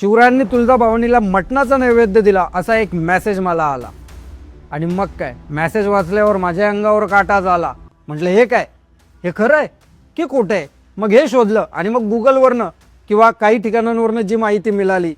शिवरायांनी तुळजाभवानीला मटणाचा नैवेद्य दिला असा एक मॅसेज मला आला. आणि मग काय? मॅसेज वाचल्यावर माझ्या अंगावर काटा झाला. म्हटलं हे काय? हे खरं आहे की खोटं आहे मग हे शोधलं आणि मग गुगलवरनं किंवा काही ठिकाणांवरनं जी माहिती मिळाली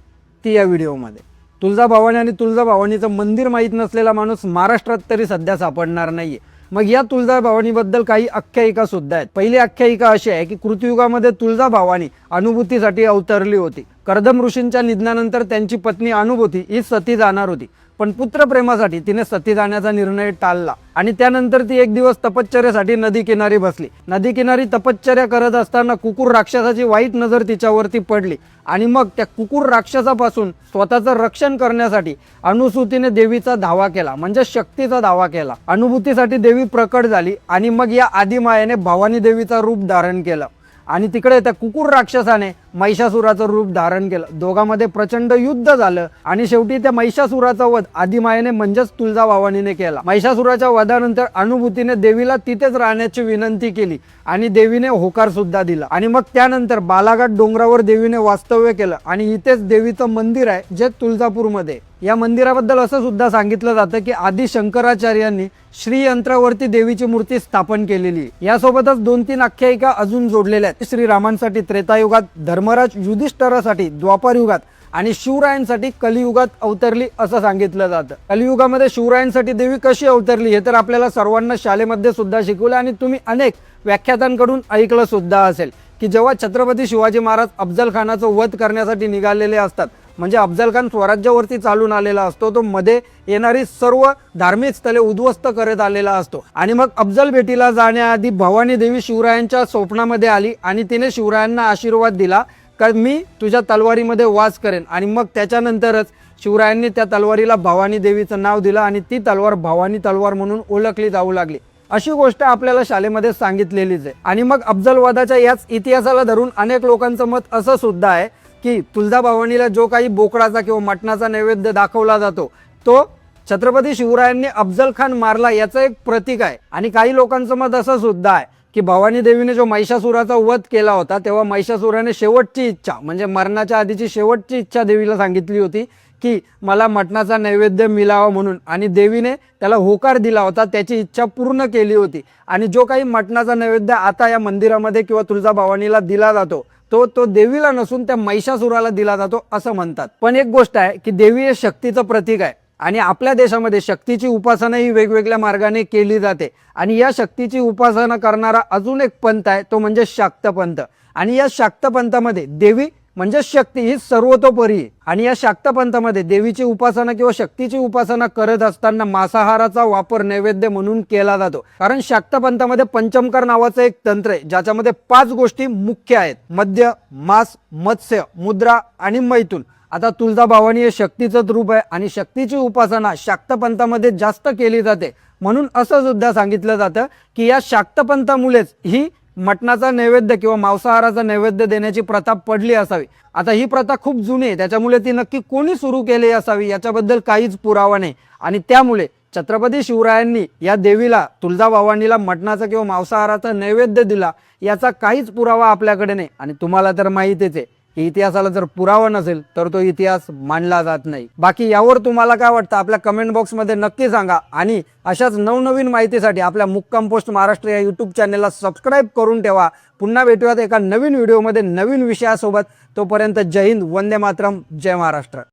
ती या व्हिडिओमध्ये. तुळजाभवानी आणि तुळजाभवानीचं मंदिर माहीत नसलेला माणूस महाराष्ट्रात तरी सध्या सापडणार नाहीये. मग या तुळजाभवानीबद्दल काही आख्यायिका सुद्धा आहेत. पहिली आख्यायिका अशी आहे की कृतियुगामध्ये तुळजाभवानी अनुभूतीसाठी अवतरली होती. कर्दम ऋषींच्या निधनानंतर त्यांची पत्नी अनुभूती ही सती जाणार होती. पण पुत्रप्रेमासाठी तिने सती जाण्याचा निर्णय टाळला आणि त्यानंतर ती एक दिवस तपश्चर्यासाठी नदी किनारी बसली. नदी किनारी तपश्चर्या करत असताना कुकुर राक्षसाची वाईट नजर तिच्यावरती पडली आणि मग त्या कुकुर राक्षसापासून स्वतःचं रक्षण करण्यासाठी अनुसूतीने देवीचा धावा केला म्हणजे शक्तीचा धावा केला. अनुभूतीसाठी देवी प्रकट झाली आणि मग या आदिमायाने भवानी देवीचा रूप धारण केलं. आणि तिकडे त्या कुकुर राक्षसाने महिषासुराचं रूप धारण केलं. दोघांमध्ये प्रचंड युद्ध झालं आणि शेवटी त्या महिषासुराचा वध आदिमायेने म्हणजेच तुळजाभवानीने केला. महिषासुराच्या वधानंतर अनुभूतीने देवीला तिथेच राहण्याची विनंती केली आणि देवीने होकार सुद्धा दिला. आणि मग त्यानंतर बालाघाट डोंगरावर देवीने वास्तव्य केलं आणि इथेच देवीचं मंदिर आहे जे तुळजापूरमध्ये. या मंदिराबद्दल असं सुद्धा सांगितलं जातं की आधी शंकराचार्यांनी श्रीयंत्रावरती देवीची मूर्ती स्थापन केलेली यासोबतच दोन तीन आख्यायिका अजून जोडलेल्या आहेत. श्रीरामांसाठी त्रेतायुगात धर्मराज युधिष्ठरासाठी द्वापार युगात आणि शिवरायांसाठी कलियुगात अवतरली असं सांगितलं जातं. कलियुगामध्ये शिवरायांसाठी देवी कशी अवतरली हे तर आपल्याला सर्वांना शाळेमध्ये सुद्धा शिकवलं आणि तुम्ही अनेक व्याख्यातांकडून ऐकलं सुद्धा असेल की जेव्हा छत्रपती शिवाजी महाराज अफजल खानाचं वध करण्यासाठी निघालेले असतात म्हणजे अफजल खान स्वराज्यावरती चालून आलेला असतो तो मध्ये येणारी सर्व धार्मिक स्थळे उद्ध्वस्त करत आलेला असतो. आणि मग अफजल भेटीला जाण्याआधी भवानी देवी शिवरायांच्या स्वप्नामध्ये आली आणि तिने शिवरायांना आशीर्वाद दिला का मी तुझ्या तलवारीमध्ये वास करेन. आणि मग त्याच्यानंतरच शिवरायांनी त्या तलवारीला भवानी देवीचं नाव दिलं आणि ती तलवार भवानी तलवार म्हणून ओळखली जाऊ लागली. अशी गोष्ट आपल्याला शाळेमध्ये सांगितलेलीच आहे. आणि मग अफजलवादाच्या याच इतिहासाला धरून अनेक लोकांचं मत असं सुद्धा आहे की तुळजाभवानीला जो काही बोकडाचा किंवा मटणाचा नैवेद्य दाखवला जातो तो छत्रपती शिवरायांनी अफजल खान मारला याचं एक प्रतीक आहे. आणि काही लोकांचं मत असं सुद्धा आहे की भवानी देवीने जो महिषासुराचा वध केला होता तेव्हा महिषासुराने शेवटची इच्छा म्हणजे मरणाच्या आधीची शेवटची इच्छा देवीला सांगितली होती की मला मटणाचा नैवेद्य मिलावा म्हणून. आणि देवीने त्याला होकार दिला होता त्याची इच्छा पूर्ण केली होती. आणि जो काही मटणाचा नैवेद्य आता या मंदिरामध्ये किंवा तुळजाभवानीला दिला जातो तो तो देवीला नसून त्या महिषासुराला दिला जातो असं म्हणतात. पण एक गोष्ट आहे की देवी हे शक्तीचं प्रतीक आहे आणि आपल्या देशामध्ये शक्तीची उपासना ही वेगवेगळ्या मार्गाने केली जाते. आणि या शक्तीची उपासना करणारा अजून एक पंथ आहे तो म्हणजे शाक्त पंथ आणि या शाक्त पंथामध्ये देवी म्हणजे शक्ती ही सर्वतोपरी. आणि या शाक्त पंथामध्ये देवीची उपासना किंवा शक्तीची उपासना करत असताना मांसाहाराचा वापर नैवेद्य म्हणून केला जातो. कारण शाक्त पंथामध्ये पंचमकार नावाचं एक तंत्र आहे ज्याच्यामध्ये पाच गोष्टी मुख्य आहेत. मद्य मांस मत्स्य मुद्रा आणि मैथून. आता तुळजाभावानी हे शक्तीचंच रूप आहे आणि शक्तीची उपासना शाक्त पंथामध्ये जास्त केली जाते. म्हणून असं सुद्धा सांगितलं जातं की या शाक्त पंथामुळेच ही मटणाचा नैवेद्य किंवा मांसाहाराचा नैवेद्य देण्याची प्रथा पडली असावी. आता ही प्रथा खूप जुनी आहे. त्याच्यामुळे ती नक्की कोणी सुरू केली असावी याच्याबद्दल काहीच पुरावा नाही. आणि त्यामुळे छत्रपती शिवरायांनी या देवीला तुळजाभवानीला मटणाचा किंवा मांसाहाराचा नैवेद्य दिला याचा काहीच पुरावा आपल्याकडे नाही. आणि तुम्हाला तर माहितीच आहे. की इतिहासाला जर पुरावा नसेल तर तो इतिहास मानला जात नाही. बाकी यावर तुम्हाला काय वाटतं? आपल्या कमेंट बॉक्समध्ये नक्की सांगा. आणि अशाच नवनवीन माहितीसाठी आपल्या मुक्काम पोस्ट महाराष्ट्र या यूट्यूब चॅनलला सबस्क्राईब करून ठेवा. पुन्हा भेटूयात एका नवीन व्हिडिओमध्ये नवीन विषयासोबत. तोपर्यंत जय हिंद वंदे मातरम जय महाराष्ट्र.